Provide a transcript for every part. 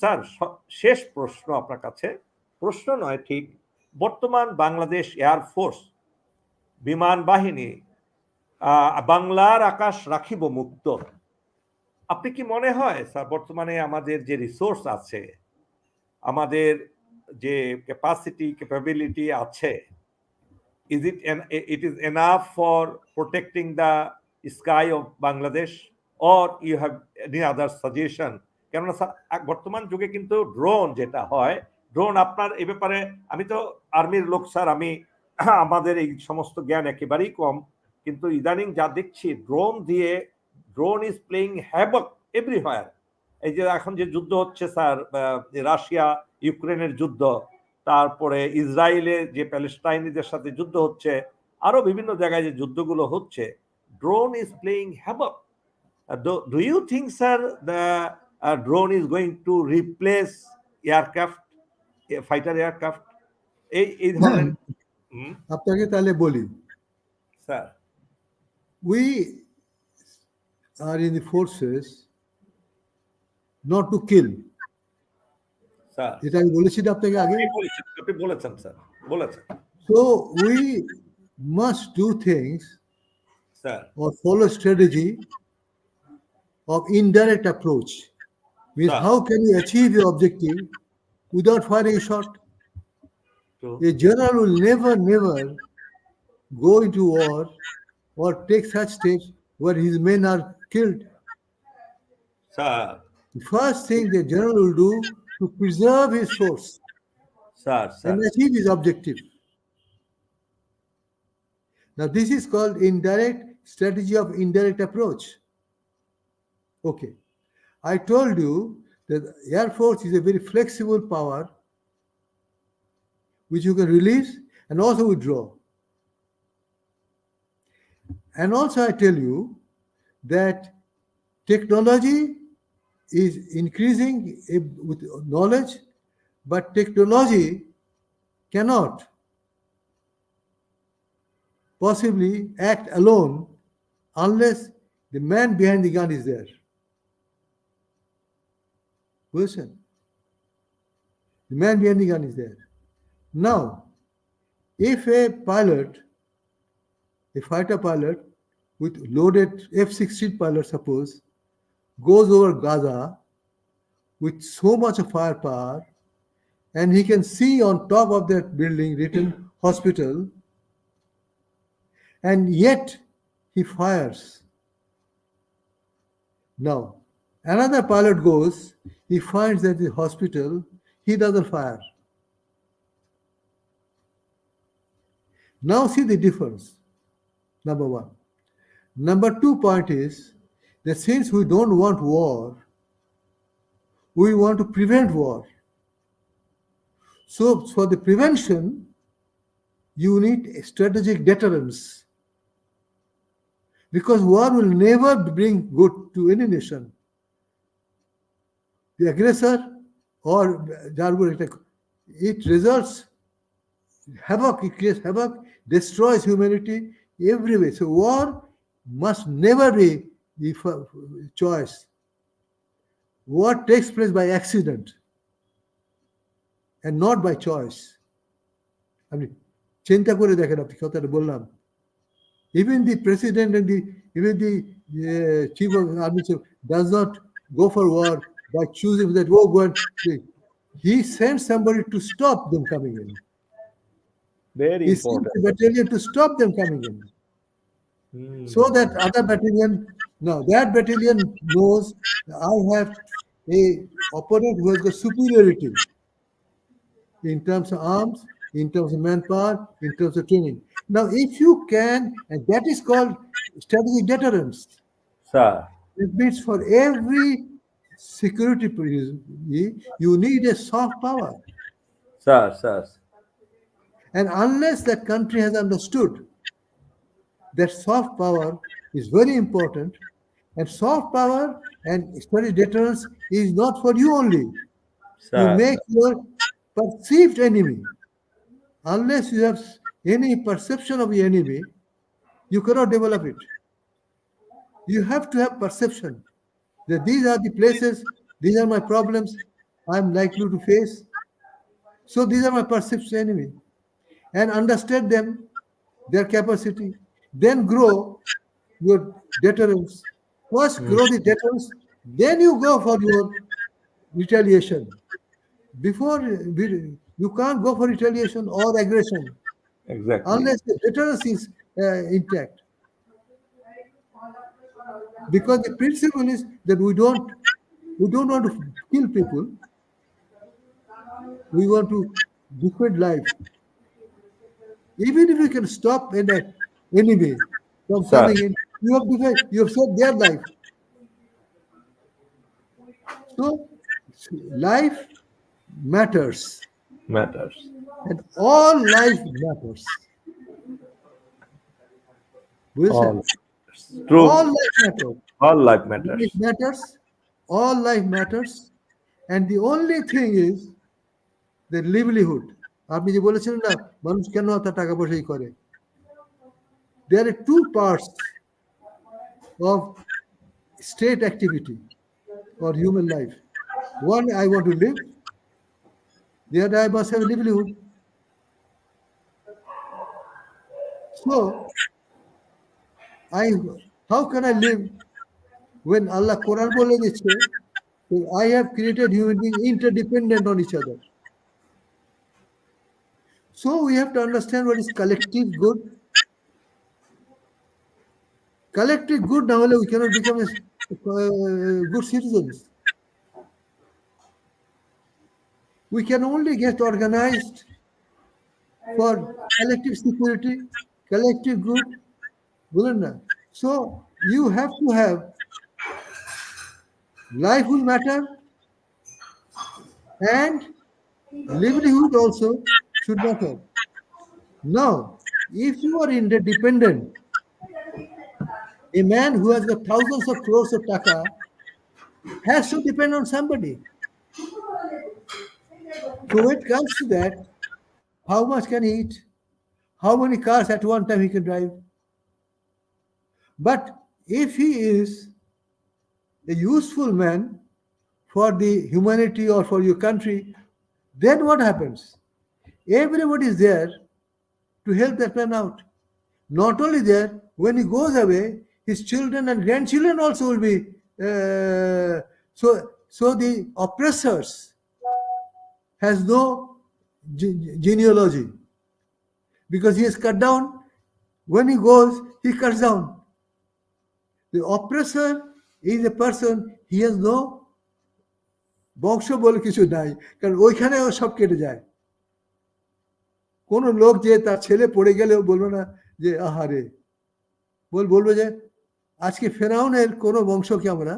Sir শেষ প্রশ্ন আপনার কাছে। প্রশ্ন নয়, ঠিক। বর্তমান বাংলাদেশ এয়ারফোর্স বিমান বাহিনী বাংলার আকাশ রাখিব মুক্ত। আপনি কি মনে হয়, স্যার, বর্তমানে আমাদের যে রিসোর্স আছে, আমাদের যে ক্যাপাসিটি ক্যাপাবিলিটি আছে is it it is enough for protecting the sky of Bangladesh? Or you have any other suggestion কেননা বর্তমান যুগে কিন্তু ড্রোন যেটা হয় ড্রোন আপনার এ ব্যাপারে আমি তো আর্মির লোক স্যার আমি আমাদের এই সমস্ত জ্ঞান একেবারেই কম। কিন্তু ইদানিং যা দেখছি ড্রোন দিয়ে drone is playing havoc everywhere এই যে এখন যে যুদ্ধ হচ্ছে স্যার রাশিয়া, ইউক্রেনের যুদ্ধ, তারপরে ইসরায়েলে যে প্যালেস্টাইনিদের সাথে যুদ্ধ হচ্ছে আরও বিভিন্ন জায়গায় যে যুদ্ধগুলো হচ্ছে drone is playing havoc do you think sir the drone is going to replace aircraft fighter aircraft এই এই ধরনের আপনাকে তাহলে বলি। Sir. We are in the forces not to kill sir. এটা আমি বলেছি না আপনাকে আগে। আপনি বলেছেন স্যার। বলেছেন। So we must do things sir. or follow strategy of indirect approach means how can you achieve your objective without firing a shot? A general will never, never go into war or take such steps where his men are killed. Sir. The first thing the general will do to preserve his force sir, sir. and achieve his objective. Now this is called indirect strategy of indirect approach. Okay. I told you that Air Force is a very flexible power which you can release and also withdraw. And also, I tell you that technology is increasing with knowledge, but technology cannot possibly act alone unless the man behind the gun is there. Listen, the man behind the gun is there. Now, if a pilot, a fighter pilot with loaded F 16 pilot, suppose, goes over Gaza with so much firepower, and he can see on top of that building written hospital, and yet he fires. Now, another pilot goes, he finds that the hospital, he doesn't fire. Now, see the difference. Number one. Number two point is that since we don't want war, we want to prevent war. So, for the prevention, you need strategic deterrence. Because war will never bring good to any nation The aggressor or Jargur attack, it results havoc, it creates havoc, destroys humanity every way. So, war must never be the f- choice. War takes place by accident and not by choice. আপনি চিন্তা করে দেখেন আপনি কথাটা বললাম even the president and the even the uh, chief of army chief does not go for war by choosing that, oh God, he sent somebody to stop them coming in. Very he important. sent battalion to stop them coming in. Hmm. So that other battalion, now that battalion knows I have a opponent who has superiority in terms of arms, in terms of manpower, in terms of training. Now, if you can, and that is called strategic deterrence. Sir. It means for every security you need a soft power. Sir, sir. And unless that country has understood that soft power is very important, and soft power and study deterrence is not for you only. Sir, you make your perceived enemy. Unless you have any perception of the enemy, you cannot develop it. You have to have perception that these are the places, these are my problems, I'm likely to face. So these are my perceived enemy. And understand them, their capacity. Then grow your deterrence. First grow the deterrence, then you go for your retaliation. Before you can't go for retaliation or aggression Exactly. unless the deterrence is uh, intact because the principle is that we don't we don't want to kill people. We want to defend life. Even if we can stop an enemy from Sir. coming in you have defend, you have saved their life. So life matters. Matters. And all life matters. Wilson, all. True. all life matters. All life matters. Life matters. All life matters. And the only thing is the livelihood. আপনি যে বলেছিলেন না মানুষ কেন তার টাকা পয়সাই করে there are two parts of state activity or human life one i want to live the other i must have a livelihood so i how can i live when allah quran বলে দিচ্ছে that i have created human beings interdependent on each other so we have to understand what is collective good collective good now we cannot become a, uh, good citizens we can only get organized for collective security collective good Bulanda. So you have to have life will matter and livelihood also should matter. Now, if you are interdependent, a man who has got thousands of crores of taka has to depend on somebody. So when it comes to that, how much can he eat? How many cars at one time he can drive? But if he is a useful man for the humanity or for your country, then what happens? Everybody is there to help that man out. Not only there, when he goes away, his children and grandchildren also will be. Uh, so, so the oppressors has no ge- genealogy because he is cut down. When he goes, he cuts down. The oppressor is a person, he has no বংশ বলে কিছু নাই, কারণ ওইখানে ও সব কেটে যায়। কোন লোক যে তার ছেলে পড়ে গেলেও বলবে না যে আহারে বল, বলবে যে, আজকে ফেরাউনের কোন বংশকে আমরা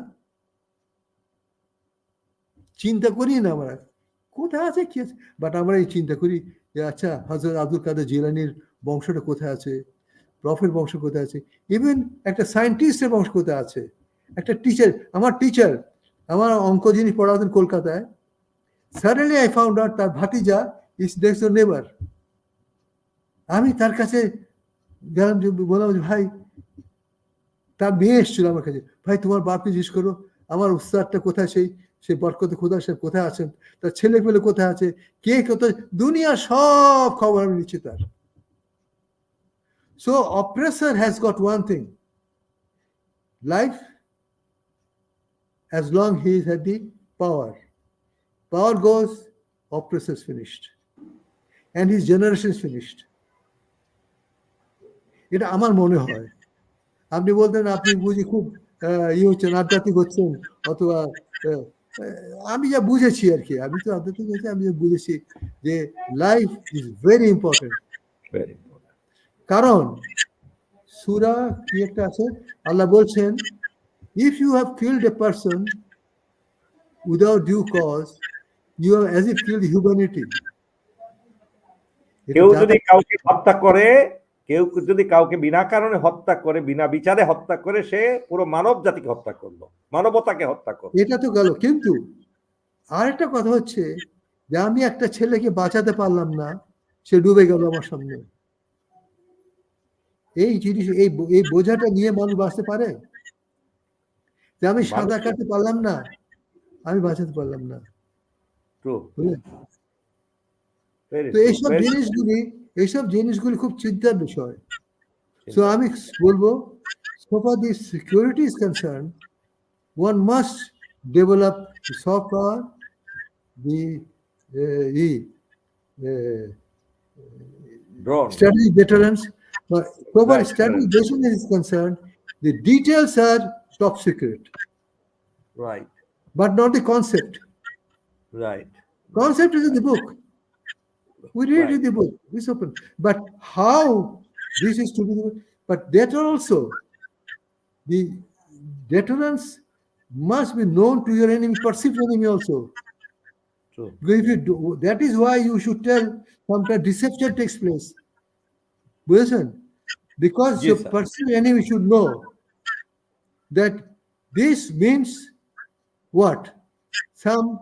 চিন্তা করি না আমরা। কোথায় আছে কি আছে? বাট আমরা এই চিন্তা করি যে আচ্ছা হজরত আব্দুল কাদের জিলানির বংশটা কোথায় আছে? প্রফেট বংশ কোথায় আছে। ইভেন একটা সায়েন্টিস্টের বংশ কোথায় আছে। একটা টিচার আমার টিচার আমার অঙ্ক যিনি পড়াতেন কলকাতায় সাডেনলি আই ফাউন্ড আউট তার ভাতিজা ইস নেক্সট ডোর নেবার আমি তার কাছে গেলাম যে, বললাম যে, ভাই, তার মেয়ে এসেছিল আমার কাছে। ভাই, তোমার বাপকে জিজ্ঞেস করো, আমার উস্তাদটা কোথায় সেই? সে বরকত খোদা সাহেব কোথায় আছেন? তার ছেলে পেলে কোথায় আছে? কে কোথায়? দুনিয়া সব খবর আমি নিচ্ছি তার। So oppressor has got one thing life as long he is at the power. Power goes, oppressor is finished. And his generation is finished. এটা আমার মনে হয় আপনি বলতেন আপনি বুঝি খুব আহ, ইয়ে হচ্ছেন আধ্যাত্মিক হচ্ছেন অথবা আহ, আমি যা বুঝেছি আর কি আমি তো আধ্যাত্মিক হচ্ছে আমি যা বুঝেছি যে life is very important Very important. কারণ সুরা কি একটা আছে? আল্লাহ বলছেন if you have killed a person without due cause you have as if killed humanity কেউ যদি কাউকে হত্যা করে কেউ যদি কাউকে বিনা কারণে হত্যা করে বিনা বিচারে হত্যা করে সে পুরো মানব জাতিকে হত্যা করল মানবতাকে হত্যা করল। এটা তো গেল। কিন্তু আরেকটা কথা হচ্ছে যে আমি একটা ছেলেকে বাঁচাতে পারলাম না সে ডুবে গেল আমার সামনে। এই জিনিস এই এই বোঝাটা নিয়ে মানুষ বাঁচতে পারে? যে আমি মানুষ- কাটতে পারলাম না আমি বাঁচাতে পারলাম না। তো এইসব জিনিসগুলি এইসব জিনিসগুলি খুব চিন্তার বিষয়। সো আমি বলব so far the security is concerned one must develop soft power the uh, the uh, strategic deterrence So far as standardization is concerned, the details are top secret. Right. But not the concept. Right. Concept is in the book. We read right. in the book. It's open. But how this is to be, but that also, the deterrence must be known to your enemy, perceived enemy also. True. If you do, that is why you should tell sometimes deception takes place. Listen, because Yes, your sir. perceived enemy should know that this means what some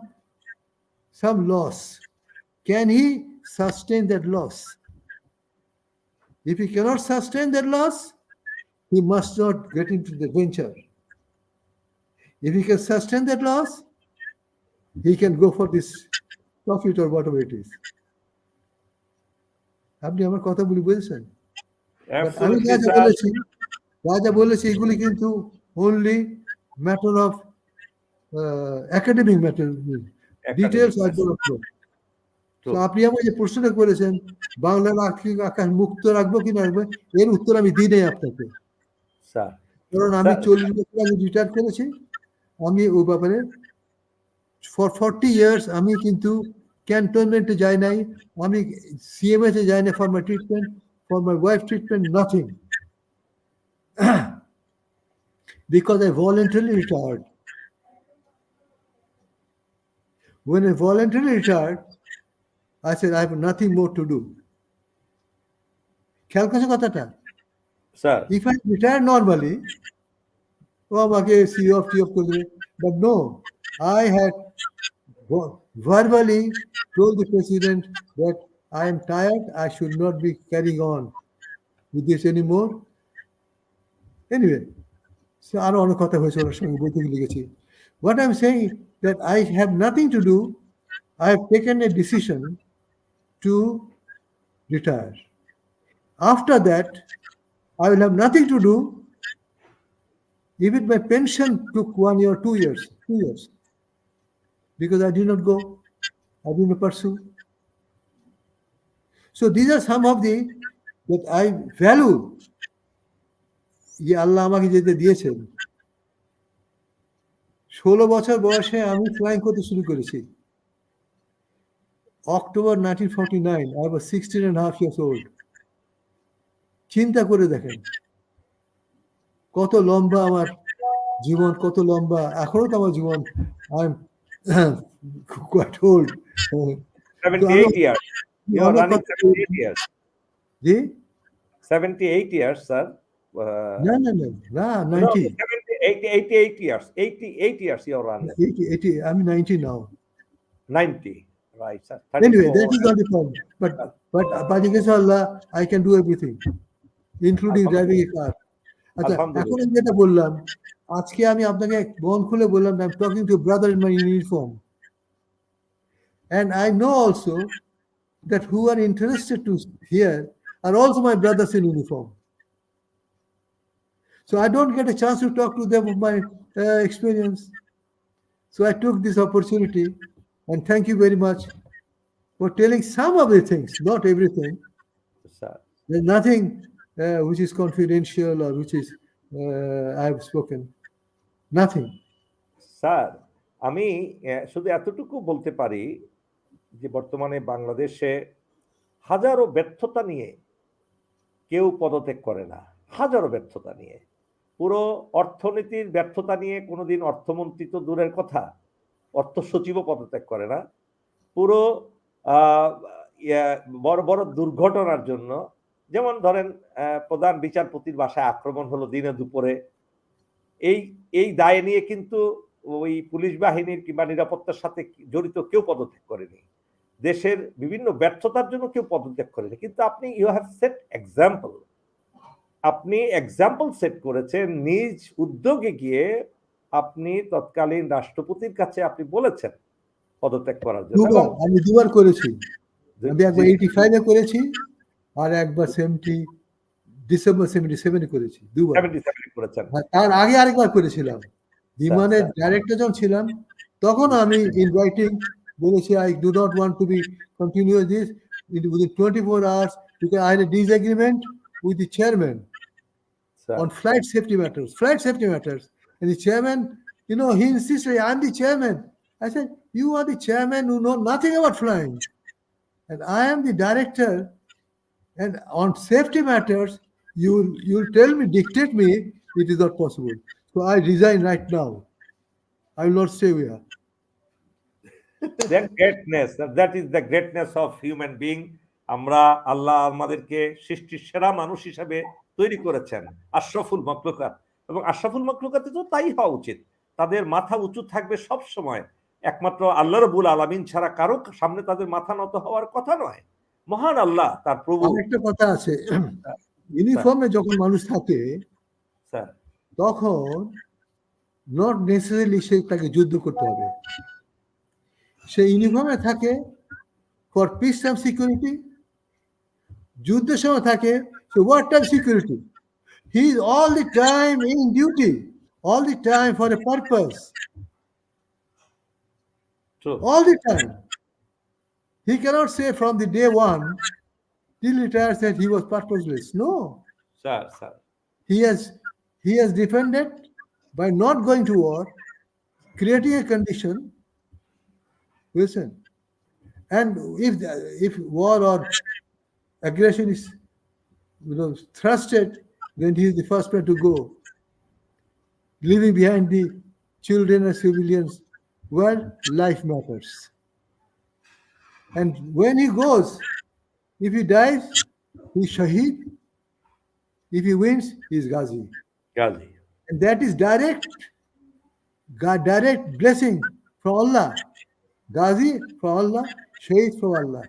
some loss can he sustain that loss if he cannot sustain that loss he must not get into the venture if he can sustain that loss he can go for this profit or whatever it is আপনি আমার কথা বলি বুঝেছেন But আমি যা বলেছি এগুলি কিন্তু only matter of academic matter details আর তো আপনি আমার যে প্রশ্নটা করেছেন বাংলার আর্থিক আকাশ মুক্ত রাখব কি না রাখব এর উত্তর আমি দিই নাই আপনাকে। কারণ আমি চল্লিশ বছর আগে রিটায়ার করেছি। আমি ওই ব্যাপারে ফর ফর্টি ইয়ার্স আমি কিন্তু ক্যান্টনমেন্টে যাই নাই আমি সিএমএস এ যাই না for my treatment for my wife treatment nothing because I voluntarily retired when I voluntarily retired I said I have nothing more to do খেয়াল করছে কথাটা sir if I retire normally, ও আমাকে সি অফ টি অফ করে দেবে but no I had verbally told the president that I am tired, I should not be carrying on with this anymore. Anyway, so আরো অনেক কথা হয়েছে ওনার সঙ্গে বইতে লিখেছি What I'm saying that I have nothing to do, I have taken a decision to retire. After that, I will have nothing to do. Even my pension took one year, two years, two years, because I did not go, I did not pursue. So these are some of the that I value. যে আল্লাহ আমাকে যেতে দিয়েছেন। ষোলো বছর বয়সে আমি flying করতে শুরু করেছি। October nineteen forty nine I sixteen and half years old চিন্তা করে দেখেন। কত লম্বা আমার জীবন, কত লম্বা, এখনও তো আমার জীবন। I am quite old 78 years you are running 78 years G 78 years sir uh, না না না না no, ninety 70, 80, 88 years 88 years you are running eighty eighty আমি ninety now 90 right sir Anyway, 34. that is not the problem. But but by the grace of Allah, I can do everything, including driving a car. আচ্ছা আলহামদুলিল্লাহ। এখন আমি যেটা বললাম আজকে আমি আপনাকে মন খুলে বললাম I am talking to brother in my uniform and I know also that who are interested to hear are also my brothers in uniform. So I don't get a chance to talk to them of my uh, experience. So I took this opportunity and thank you very much for telling some of the things, not everything. sir There's nothing uh, which is confidential or which is uh, I have spoken. Nothing. Sir আমি আহ, শুধু এতটুকু বলতে পারি যে বর্তমানে বাংলাদেশে হাজারো ব্যর্থতা নিয়ে কেউ পদত্যাগ করে না, হাজারো ব্যর্থতা নিয়ে। পুরো অর্থনীতির ব্যর্থতা নিয়ে কোনোদিন অর্থমন্ত্রী তো দূরের কথা, অর্থ সচিবও পদত্যাগ করে না। পুরো বড় বড় দুর্ঘটনার জন্য, যেমন ধরেন প্রধান বিচারপতির বাসায় আক্রমণ হলো দিনে দুপুরে। এই এই দায় নিয়ে কিন্তু ওই পুলিশ বাহিনীর কিংবা নিরাপত্তার সাথে জড়িত কেউ পদত্যাগ করেনি। দেশের বিভিন্ন ব্যর্থতার জন্য কেউ পদত্যাগ করেনি। কিন্তু আপনি ইউ হ্যাভ সেট এক্সাম্পল আপনি এক্সাম্পল সেট করেছেন নিজ উদ্যোগে গিয়ে আপনি তৎকালীন রাষ্ট্রপতির কাছে আপনি বলেছেন পদত্যাগ করার জন্য। আমি দুবার করেছি। আমি একবার এইটি ফাইভে করেছি আর একবার সেভেন্টি ডিসেম্বর সেভেন্টি সেভেনে করেছি দুবার। 77 করেছেন। তার আগে আরেকবার করেছিলাম। বিমানের আচ্ছা। ডাইরেক্টর যখন ছিলাম তখন আমি Say, I do not want to be continuous this. Within 24 hours, because I had a disagreement with the chairman Sir. on flight safety matters. Flight safety matters. And the chairman, you know, he insisted, I'm the chairman. I said, You are the chairman who know nothing about flying. And I am the director. And on safety matters, you you'll tell me, dictate me, it is not possible. So I resign right now. I will not stay here. that greatness that is the greatness of human being. আমরা আল্লাহ আমাদেরকে সৃষ্টির সেরা মানুষ হিসাবে তৈরি করেছেন আশরাফুল মকলুকাত এবং আশরাফুল মকলুকাতে তো তাই হওয়া উচিত। তাদের মাথা উঁচু থাকবে সব সময়। একমাত্র আল্লাহ রবুল আলামিন ছাড়া কারও সামনে তাদের মাথা নত হওয়ার কথা নয়। মহান আল্লাহ তার প্রভু। একটা কথা আছে ইউনিফর্মে যখন মানুষ থাকে স্যার। তখন নট নেসেসারিলি সে তাকে যুদ্ধ করতে হবে। সে ইউনিফর্মে থাকে ফর পিস টাইম সিকিউরিটি যুদ্ধের সময় থাকে war time security he is all the time in duty all the time for a purpose true all the time. He cannot say from the day one till he retires that he was purposeless. No, sir sir he has he has defended by not going to war, creating a condition. Listen, and if the- if war or aggression is you know thrusted, then he is the first man to go, leaving behind the children and civilians. where life matters. And when he goes, if he dies, he's Shaheed. If he wins, he's Ghazi. Ghazi. And that is direct, God, direct blessing from Allah. Allah, Shaheed from Allah.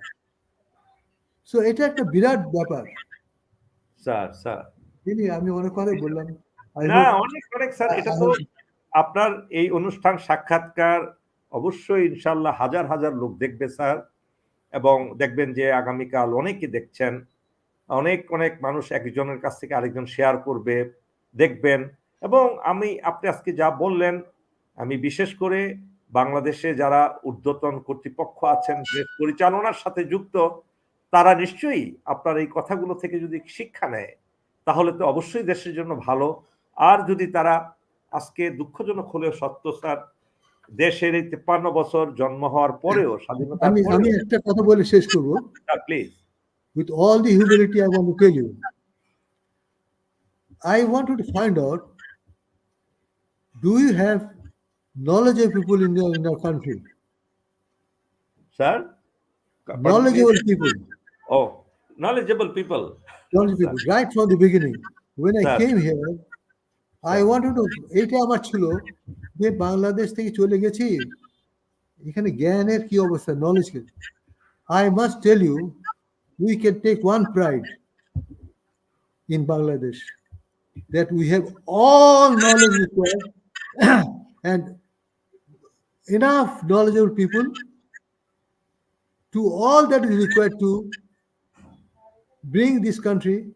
So এটা একটা বিরাট ব্যাপার। Sir sir. তিনি আমি অনেক কথা বললাম। না অনেক অনেক স্যার। এটা তো আপনার এই অনুষ্ঠান সাক্ষাৎকার অবশ্যই ইনশাল্লাহ হাজার হাজার লোক দেখবে স্যার। এবং দেখবেন যে আগামীকাল অনেকে দেখছেন। অনেক অনেক মানুষ একজনের কাছ থেকে আরেকজন শেয়ার করবে দেখবেন। এবং আমি আপনি আজকে যা বললেন আমি বিশেষ করে বাংলাদেশে যারা ঊর্ধ্বতন কর্তৃপক্ষ আছেন পরিচালনার সাথে যুক্ত তারা নিশ্চয়ই আপনার এই কথাগুলো থেকে যদি শিক্ষা নেয় তাহলে তো অবশ্যই দেশের জন্য ভালো। আর যদি তারা আজকে দুঃখজনক হলেও সত্য স্যার দেশের এই তেপ্পান্ন বছর জন্ম হওয়ার পরেও স্বাধীনতা আমি আমি একটা কথা বলে শেষ করব। Please with all the humility I want to tell you, I wanted to find out do you have knowledgeable people in your, in your country? Sir Knowledgeable people, O knowledgeable people knowledgeable people, right from the beginning. When I Sir. came here, I wanted to, এইটা আমার ছিল যে বাংলাদেশ থেকে চলে গেছি এখানে জ্ঞানের কি অবস্থা নলেজ কি I must tell you we can take one pride in Bangladesh that we have all knowledge required and enough knowledgeable people to all that is required to bring this country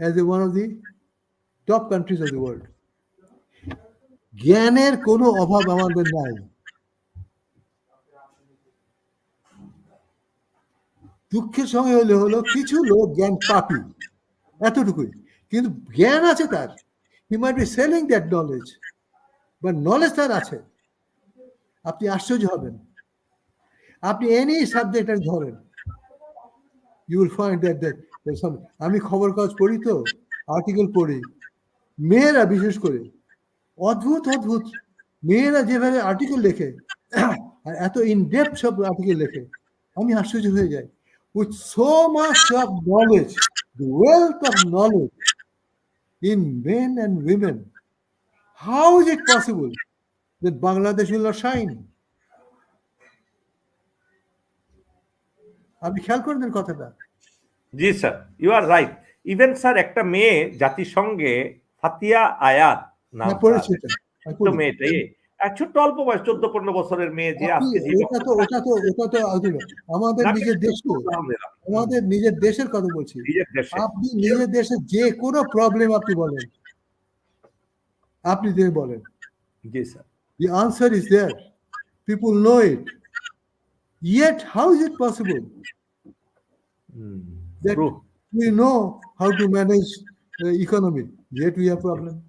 as a, one of the top countries of the world. জ্ঞানের কোনো অভাব আমাদের নাই দুঃখের সঙ্গে হলে হলো কিছু লোক জ্ঞান পাপি এতটুকুই কিন্তু জ্ঞান আছে তার he might be selling that knowledge but knowledge তার আছে আপনি আশ্চর্য হবেন। আপনি এনি সাবজেক্ট ধরেন। ইউ উইল ফাইন্ড দ্যাট আমি খবর কাগজ পড়ি তো আর্টিকেল পড়ি। মেয়েরা বিশেষ করে, অদ্ভুত অদ্ভুত, মেয়েরা যেভাবে আর্টিকেল লেখে, আর এত ইন ডেপথ সব আর্টিকেল লেখে, আমি আশ্চর্য হয়ে যাই। With so much of knowledge wealth of knowledge in men and women. How is it possible that Bangladesh will not shine? আপনি খেয়াল করে দেন কথাটা। জি sir you are right even sir একটা মেয়ে জাতিসংঘে ফাতিয়া আয়াত নাম হ্যাঁ, এটা। আমি ছোট্ট অল্প বয়স চোদ্দ পনেরো বছরের মেয়ে যে আপনি আজকে ওটা তো ওটা তো ওটা তো আমাদের নিজের দেশ তো, আমাদের নিজের দেশের কথা বলছি। আপনি নিজের দেশে যে কোনো প্রবলেম আপনি বলেন। আপনি যে বলেন। জি sir. The answer is there. People know it. Yet, how is it possible? That- True. We know how to manage the economy, yet we have problem.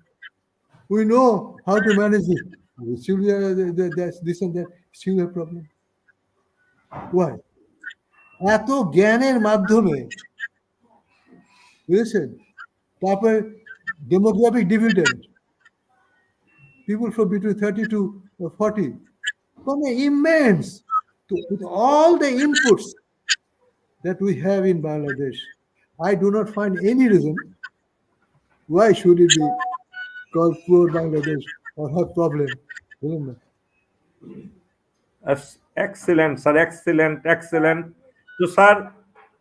We know how to manage it. We still have the, the, that's this and that, still have problem. Why? এত জ্ঞানের মাধ্যমে বুঝেছেন তারপরে demographic dividend people from between 30 to 40 from an immense to, with all the inputs that we have in Bangladesh. I do not find any reason why should it be called poor Bangladesh or have problem. না? Excellent sir excellent excellent তো sir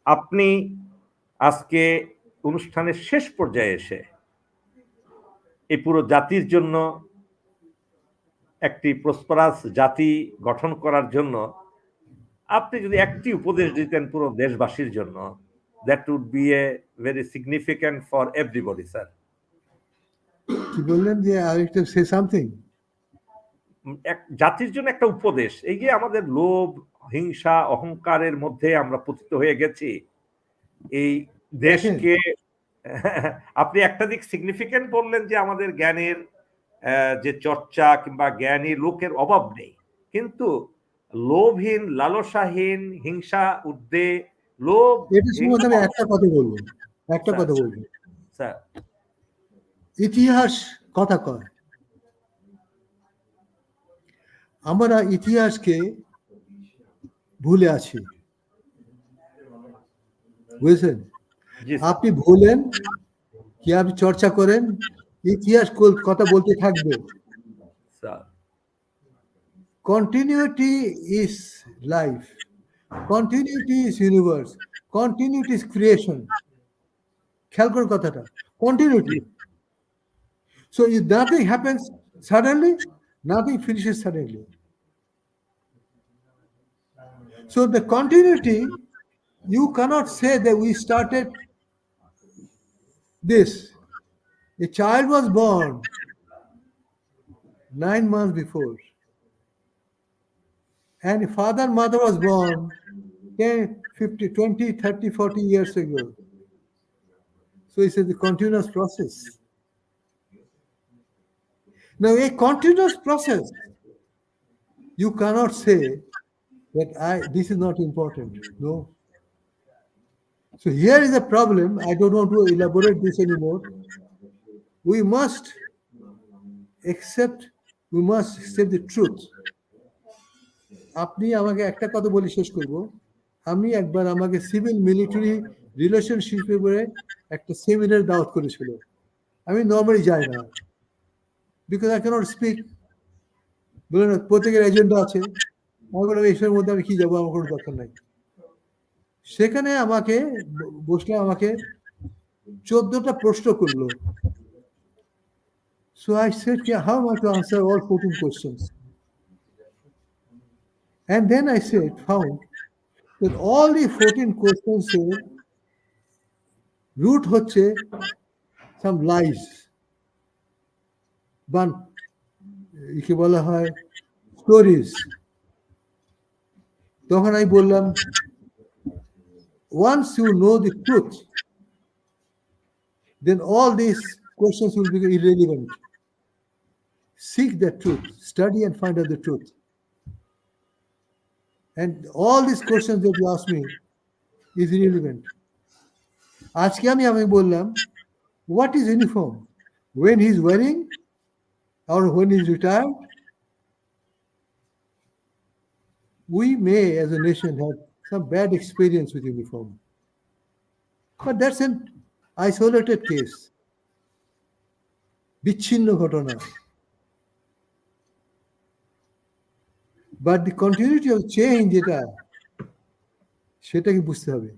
আপনি আজকে অনুষ্ঠানের শেষ পর্যায়ে এসে এই পুরো জাতির জন্য একটি প্রসপারাস জাতি গঠন করার জন্য আপনি যদি একটি উপদেশ দিতেন পুরো দেশবাসীর জন্য that would be a very significant for everybody sir কি বললেন যে আরেকটা সে সামথিং এক জাতির জন্য একটা উপদেশ এই যে আমাদের লোভ হিংসা অহংকারের মধ্যে আমরা পতিত হয়ে গেছি এই দেশকে আপনি একটা দিক সিগনিফিকেন্ট বললেন যে আমাদের জ্ঞানের যে চর্চা কিংবা জ্ঞানী লোকের অভাব নেই। কিন্তু লোভহীন লালসাহীন হিংসা উদ্দে লোভ একটা কথা বলব। একটা কথা বলব। স্যার। ইতিহাস কথা কয়। আমরা ইতিহাসকে ভুলে আছি। বুঝেছেন? আপনি ভুলেন কি আপনি চর্চা করেন ইতিহাস কথা বলতে থাকবে। Continuity is life continuity is universe continuity is creation খেয়াল করুন কথাটা। Continuity so if nothing happens suddenly nothing finishes suddenly So the continuity, you cannot say that we started this. A child was born nine months before. And father mother was born 10, 50, 20, 30, 40 years ago. So it's a continuous process. Now, a continuous process, you cannot say that I this is not important. No. So here is a problem. I don't want to elaborate this anymore. We must accept, we must accept the truth. আপনি আমাকে একটা কথা বলে শেষ করব। আমি একবার আমাকে সিভিল মিলিটারি রিলেশনশিপের উপরে একটা সেমিনার দাওয়াত করেছিল। আমি নর্মালি যাই না। বিকজ আই ক্যানট স্পিক বলে না প্রত্যেকের এজেন্ডা আছে। আমি বললাম এইসবের মধ্যে আমি কি যাব? আমার কোনো দরকার নাই। সেখানে আমাকে বসলে আমাকে চোদ্দটা প্রশ্ন করল। So I said how my to answer all fourteen questions And then I said, found that all the 14 questions এর root হচ্ছে some lies. বান একে বলা হয় স্টোরিজ তখন আমি বললাম once you know the truth then all these questions will become irrelevant seek the truth study and find out the truth and all these questions that you ask me is irrelevant. আজকে আমি আমি বললাম what is uniform when he is wearing or when he is retired we may as a nation have some bad experience with uniform but that's an isolated case বিচ্ছিন্ন ঘটনা but the continuity of change যেটা সেটাকে বুঝতে হবে।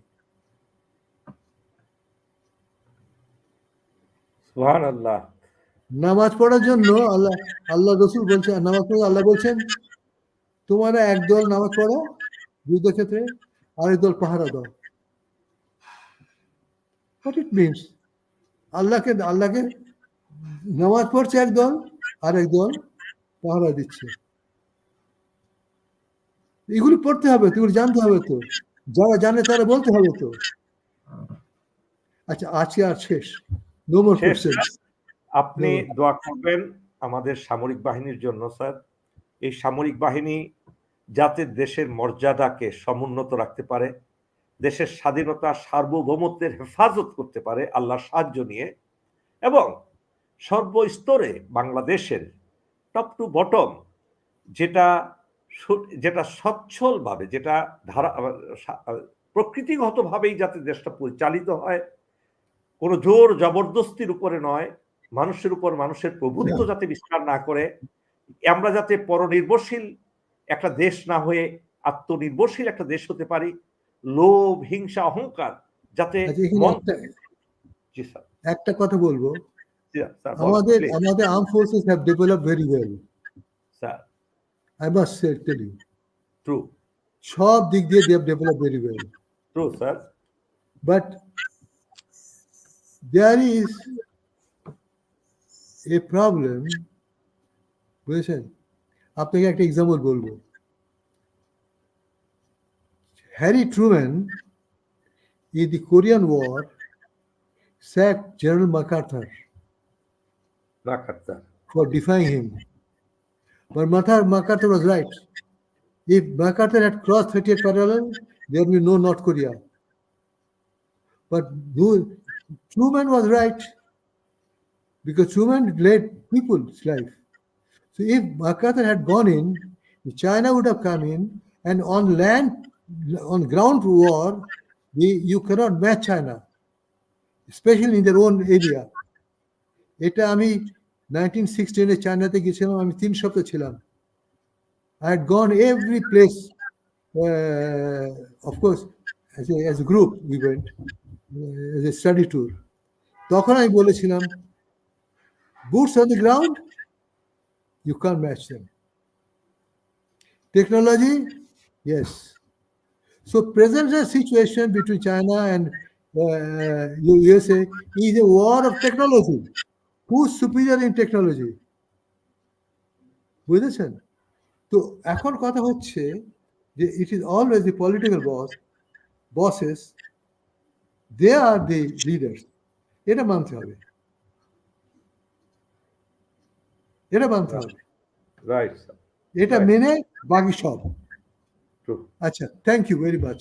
নামাজ পড়ার জন্য আল্লাহ আল্লাহ রসুল বলছেন নামাজ পড়ে আল্লাহ বলছেন তোমরা একদল নামাজ পড়ো যুদ্ধক্ষেত্রে আরেক দল পাহারা দাও। হোয়াট ইট মিনস আল্লাহকে আল্লাহকে নামাজ পড়ছে একদল আর একদল পাহারা দিচ্ছে। এগুলি পড়তে হবে তো এগুলি জানতে হবে তো। যারা জানে তারা বলতে হবে তো। আচ্ছা আজকে আর শেষ। নো মোর শেষ, কোশ্চেন আপনি। দোয়া করবেন আমাদের সামরিক বাহিনীর জন্য স্যার। এই সামরিক বাহিনী যাতে দেশের মর্যাদাকে সমুন্নত রাখতে পারে দেশের স্বাধীনতা সার্বভৌমত্বের হেফাজত করতে পারে আল্লাহর সাহায্য নিয়ে এবং সর্বস্তরে বাংলাদেশের টপ টু বটম যেটা যেটা সচ্ছলভাবে যেটা ধারা প্রকৃতিগতভাবেই যাতে দেশটা পরিচালিত হয় কোনো জোর জবরদস্তির উপরে নয় মানুষের উপর মানুষের প্রভুত্ব যাতে বিস্তার না করে আমরা যাতে পরনির্ভরশীল একটা দেশ না হয়ে আত্মনির্ভরশীল একটা দেশ হতে পারি লোভ হিংসা অহংকার যাতে আচ্ছা একটা কথা বলব। আমাদের আমাদের arm forces have develop very well sir. I must say tell you true সব দিক দিয়ে they develop very well true sir but there is a problem বুঝেছেন আপনাকে একটা এক্সাম্পল বলবো Harry Truman in the Korean War sacked General MacArthur রাখার sir for defying him. But Mathar- MacArthur was right. If MacArthur had crossed 38 parallel, there would be no North Korea. But no- Truman was right because Truman led people's life. So if MacArthur had gone in, China would have come in, and on land, on ground war, the, you cannot match China, especially in their own area. এটা আমি nineteen সিক্সটিনে চায়নাতে গেছিলাম আমি তিন সপ্তাহ ছিলাম। I had gone every place of course as a group we went a study tour তখন আমি বলেছিলাম boots on the ground you can match them technology yes So present situation between China and uh, of. Who's superior in technology? বুঝেছেন? তো এখন কথা হচ্ছে যে it is always the political boss bosses they are the leaders এটা মানতে হবে। এটা মানতে হবে। রাইট এটা মেনে বাকি সব। আচ্ছা থ্যাংক ইউ ভেরি মাচ